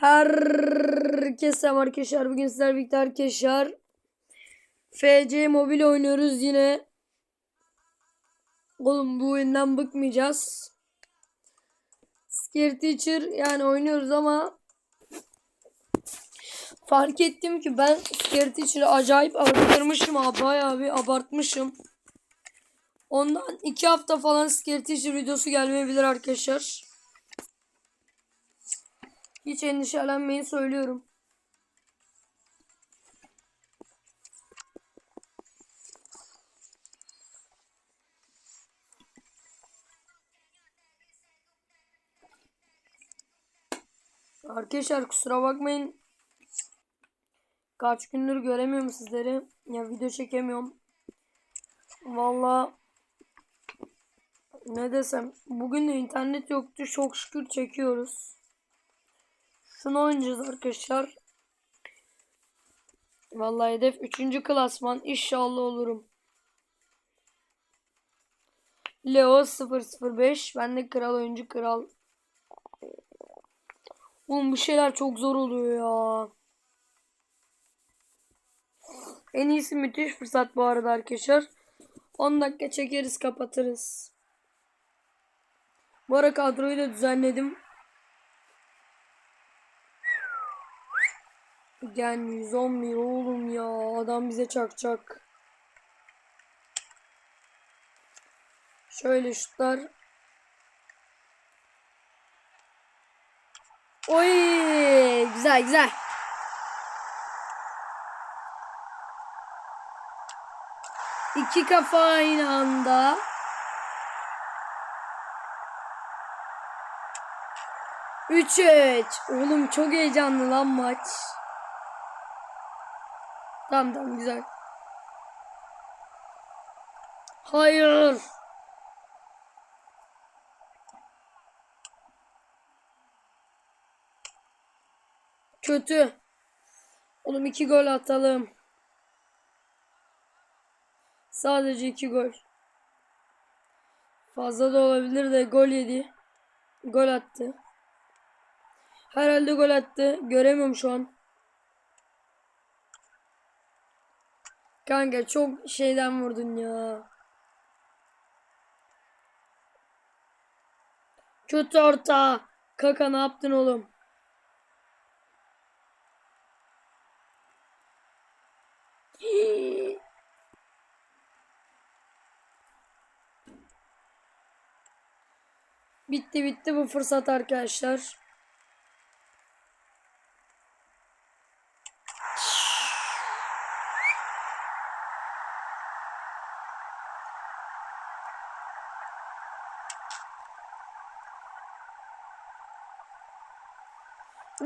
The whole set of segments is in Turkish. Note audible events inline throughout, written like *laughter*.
Herkese arkadaşlar bugün sizler birlikte arkadaşlar FC mobil oynuyoruz yine. Oğlum bu oyundan bıkmayacağız. Scare Teacher yani oynuyoruz ama fark ettim ki ben Scare Teacher'ı acayip ha bayağı bir abartmışım. Ondan iki hafta falan Scare Teacher videosu gelmeyebilir arkadaşlar. Hiç endişelenmeyin söylüyorum. Arkadaşlar kusura bakmayın. Kaç gündür göremiyorum sizleri. Ya video çekemiyorum. Valla ne desem bugün de internet yoktu. Çok şükür çekiyoruz. Şunu oynayacağız arkadaşlar. Vallahi hedef 3. klasman. İnşallah olurum. Leo 005. Ben de kral oyuncu kral. Oğlum bu şeyler çok zor oluyor ya. En iyisi müthiş fırsat bu arada arkadaşlar. 10 dakika çekeriz kapatırız. Bu ara kadroyu da düzenledim. Gen 111 oğlum ya. Adam bize çakacak. Şöyle şutlar. Oy güzel güzel. İki kafa aynı anda. Üç üç. Oğlum çok heyecanlı lan maç. Tamam tamam güzel. Hayır. Kötü. Oğlum iki gol atalım. Sadece iki gol. Fazla da olabilir de gol yedi. Gol attı. Herhalde gol attı. Göremiyorum şu an. Kanka çok şeyden vurdun ya. Kötü orta. Kaka ne yaptın oğlum? Bitti bitti bu fırsat arkadaşlar.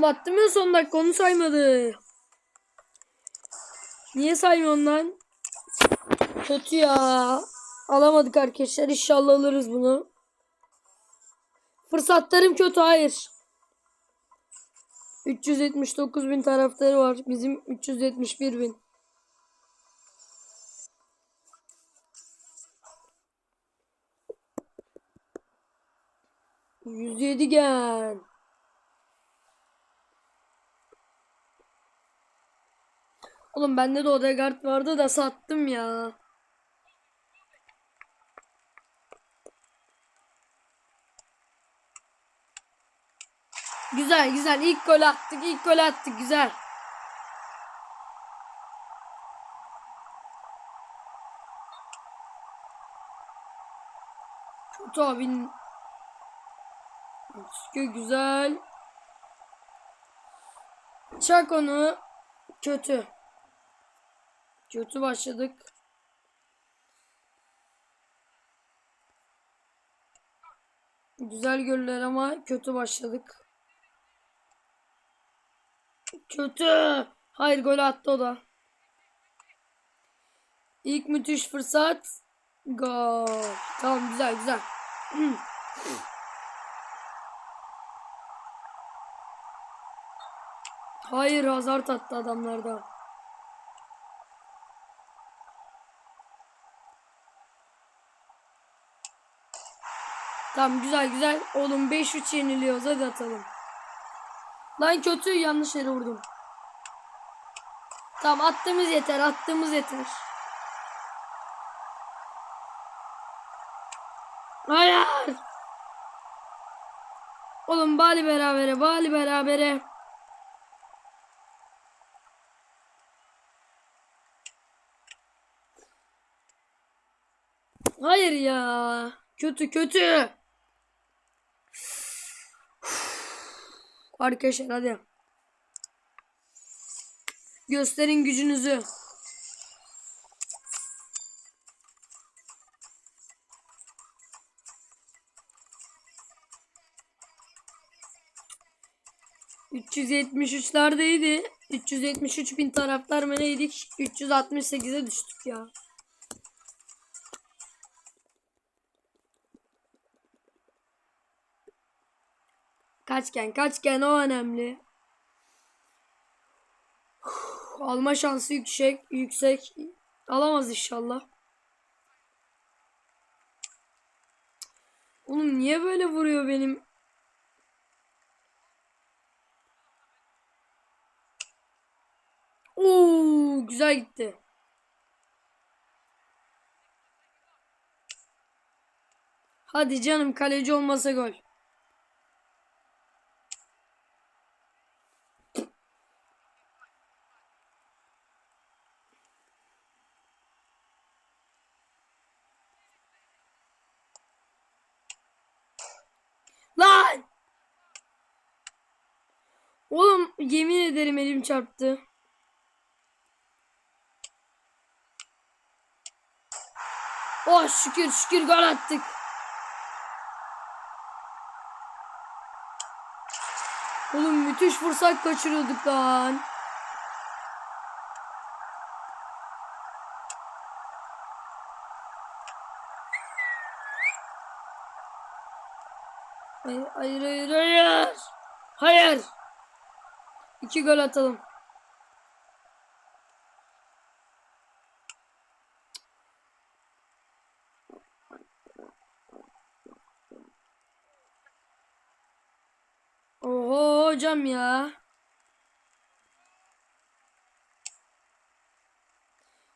Oğlum attım ya son dakika onu saymadı. Niye saymıyorsun lan? Kötü ya. Alamadık arkadaşlar. İnşallah alırız bunu. Fırsatlarım kötü hayır. 379 bin taraftarı var. Bizim 371 bin. Yüz yedi gen. Oğlum bende de Odegaard vardı da sattım ya. Güzel güzel ilk gol attık ilk gol attık güzel. Kötü abin. Güzel. Çak onu. Kötü. Kötü başladık. Güzel goller ama kötü başladık. Kötü. Hayır gol attı o da. İlk müthiş fırsat. Gol. Tamam güzel güzel. *clears throat* Hayır Hazard attı adamlarda. Tamam güzel güzel. Oğlum 5-3 yeniliyoruz hadi atalım. Lan kötü yanlış yere vurdum. Tamam attığımız yeter attığımız yeter. Hayır. Oğlum bari berabere bari berabere. Hayır ya. Kötü kötü. Arkadaşlar hadi. Gösterin gücünüzü. ...373'lerdeydi. 373 bin taraftar mı neydik? 368'e düştük ya. Kaçken kaçken o önemli. Alma şansı yüksek yüksek. Alamaz inşallah. Oğlum niye böyle vuruyor benim? Oo güzel gitti. Hadi canım kaleci olmasa gol. Lan! Oğlum yemin ederim elim çarptı. Oh şükür şükür gol attık. Oğlum müthiş fırsat kaçırıyorduk lan. Hayır hayır hayır hayır. Hayır. İki gol atalım. Oho hocam ya.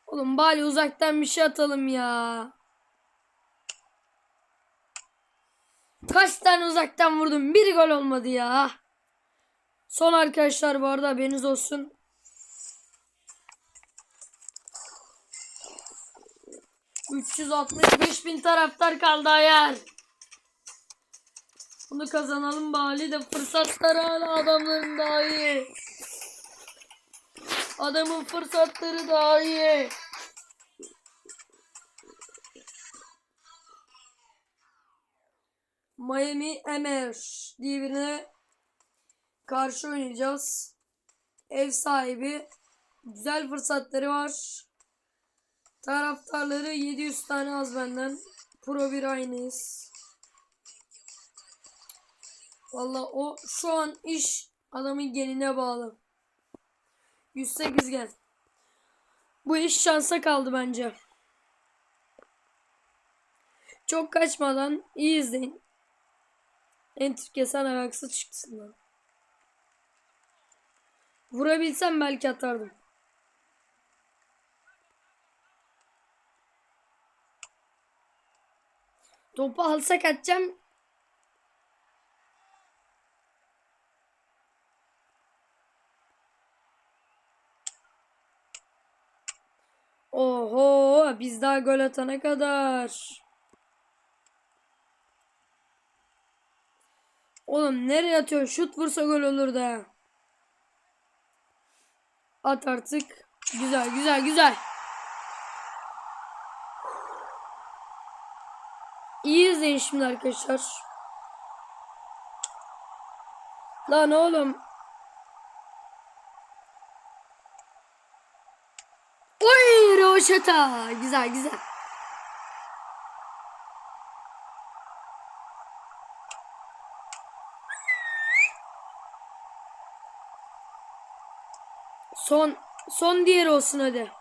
Oğlum bari uzaktan bir şey atalım ya. Kaç tane uzaktan vurdum. Bir gol olmadı ya. Son arkadaşlar bu arada haberiniz olsun. ...365 bin taraftar kaldı ayar. Bunu kazanalım bari de fırsatları hala adamların daha iyi. Adamın fırsatları daha iyi. Miami Emer diye birine karşı oynayacağız. Ev sahibi. Güzel fırsatları var. Taraftarları 700 tane az benden. Pro bir aynıyız. Valla o şu an iş adamın geline bağlı. 108 gel. Bu iş şansa kaldı bence. Çok kaçmadan iyi izleyin. Enter kesen ayaksı çıksın lan. Vurabilsem belki atardım. Topu alsak atacağım. Oho biz daha gol atana kadar. Oğlum nereye atıyor? Şut vursa gol olur da. At artık. Güzel güzel güzel. İyi izleyin şimdi arkadaşlar. Lan oğlum. Oy Roşata. Güzel güzel. Son son diğer olsun hadi.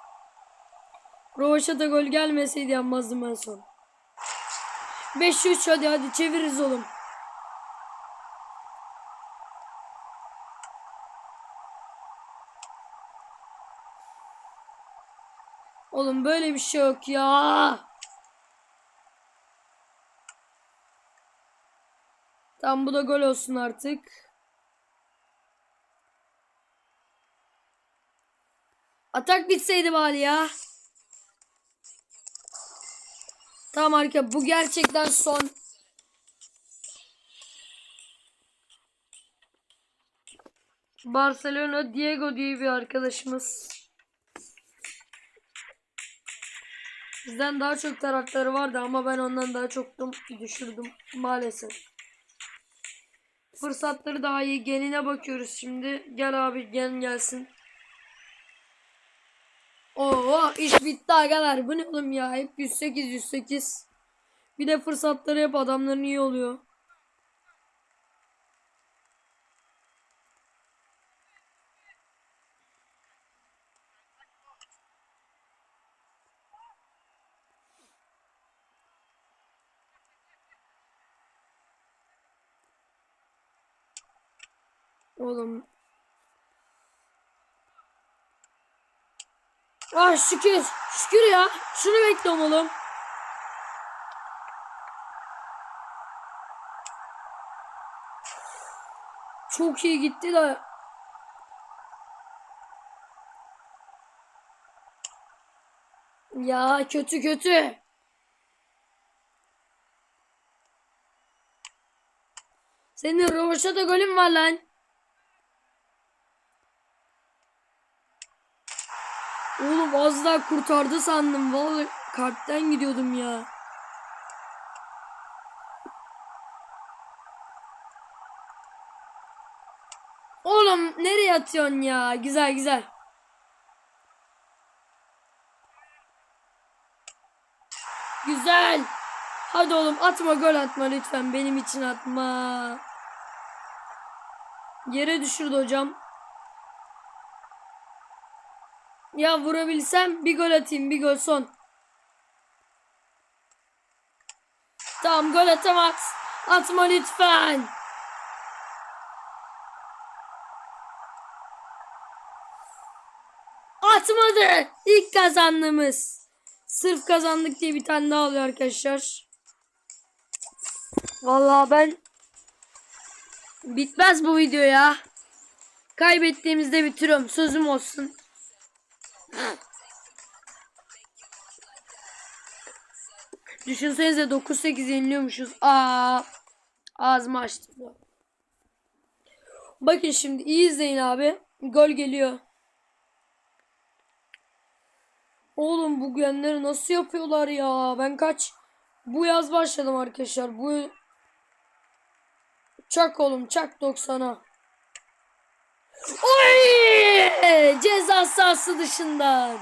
Rovaşata gol gelmeseydi yanmazdım ben son. 5-3 hadi hadi çeviririz oğlum. Oğlum böyle bir şey yok ya. Tam bu da gol olsun artık. Atak bitseydi bari ya. Tamam harika. Bu gerçekten son. Barcelona Diego diye bir arkadaşımız. Bizden daha çok taraftarı vardı ama ben ondan daha çoktum düşürdüm maalesef. Fırsatları daha iyi. Geline bakıyoruz şimdi. Gel abi gel gelsin. Oo iş bitti arkadaşlar. Bu ne oğlum ya? Hep 108 108. Bir de fırsatları hep adamların iyi oluyor. Oğlum. Ah şükür. Şükür ya. Şunu bekliyorum oğlum. Çok iyi gitti de. Ya kötü kötü. Senin Rovaşa'da golün var lan. Oğlum az daha kurtardı sandım. Vallahi kalpten gidiyordum ya. Oğlum nereye atıyorsun ya? Güzel güzel. Güzel. Hadi oğlum atma gol atma lütfen. Benim için atma. Yere düşürdü hocam. Ya vurabilsem bir gol atayım. Bir gol son. Tamam gol atamaz. Atma lütfen. Atmadı. İlk kazandığımız. Sırf kazandık diye bir tane daha alıyor arkadaşlar. Vallahi ben bitmez bu video ya. Kaybettiğimizde bitiriyorum. Sözüm olsun. Düşünsenize 9-8 yeniliyormuşuz. Aa, ağzımı açtım. Bakın şimdi iyi izleyin abi. Gol geliyor. Oğlum bu genleri nasıl yapıyorlar ya? Ben kaç bu yaz başladım arkadaşlar. Bu çak oğlum çak 90'a. Oy! Ceza sahası dışından.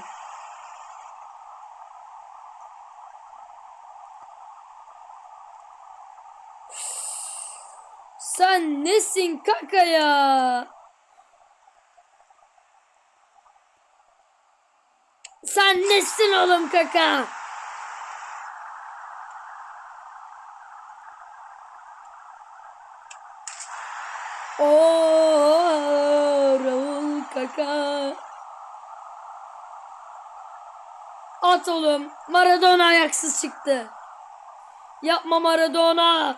Sen nesin kaka ya? Sen nesin oğlum kaka? Oo Kaka. At oğlum. Maradona ayaksız çıktı. Yapma Maradona.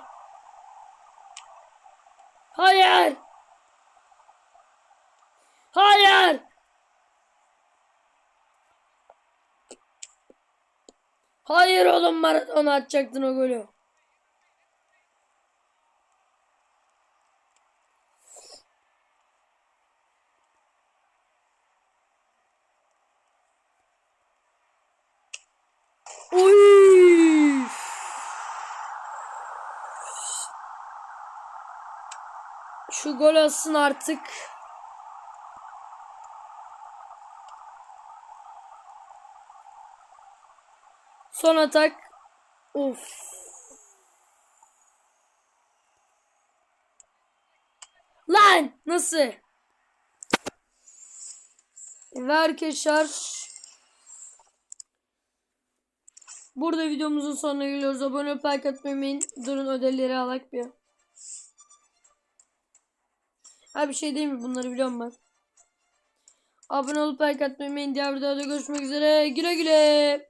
Hayır. Hayır. Hayır oğlum Maradona atacaktın o golü. Oy! Gol olsun artık. Son atak. Of. Lan nasıl? Ve arkadaşlar Burada videomuzun sonuna geliyoruz. Abone olup like atmayı unutmayın. Durun ödülleri alak bir. Ha bir şey değil mi? Bunları biliyorum ben. Abone olup like atmayı unutmayın. Diğer videoda görüşmek üzere. Güle güle.